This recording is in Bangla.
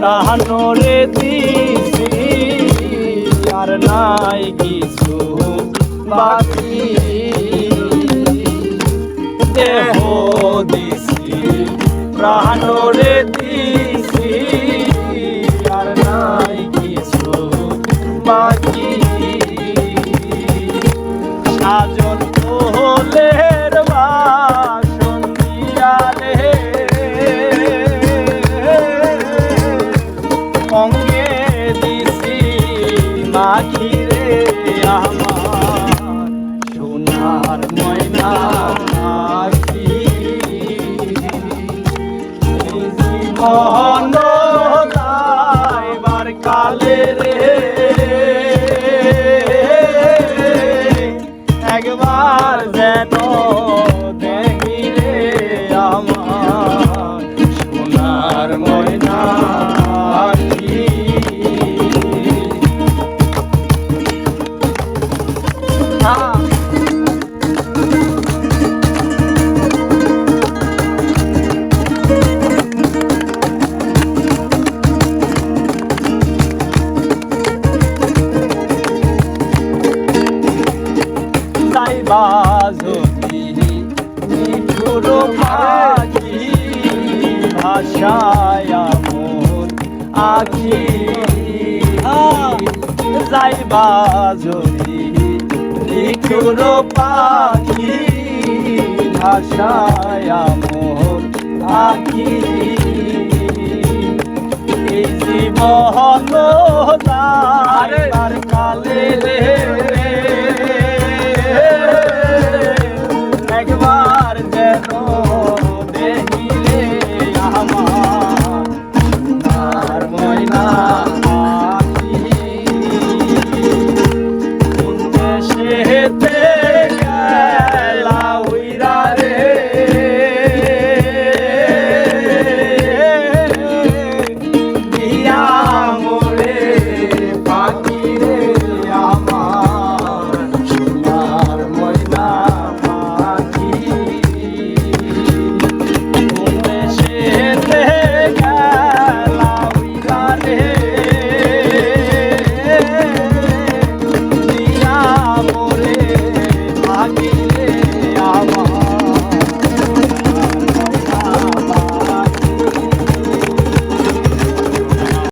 প্রাণরে দিছি, আর নাই কিছু বাকি। দেহ দিছি প্রাণরে দিছি, আর নাই কিছু বাকি। সাজন জীবন যদি নিঠুর পাখি ভাষায় মন আখি। যাইবা যদি নিঠুর পাখি ভাষায় মন আখি। এই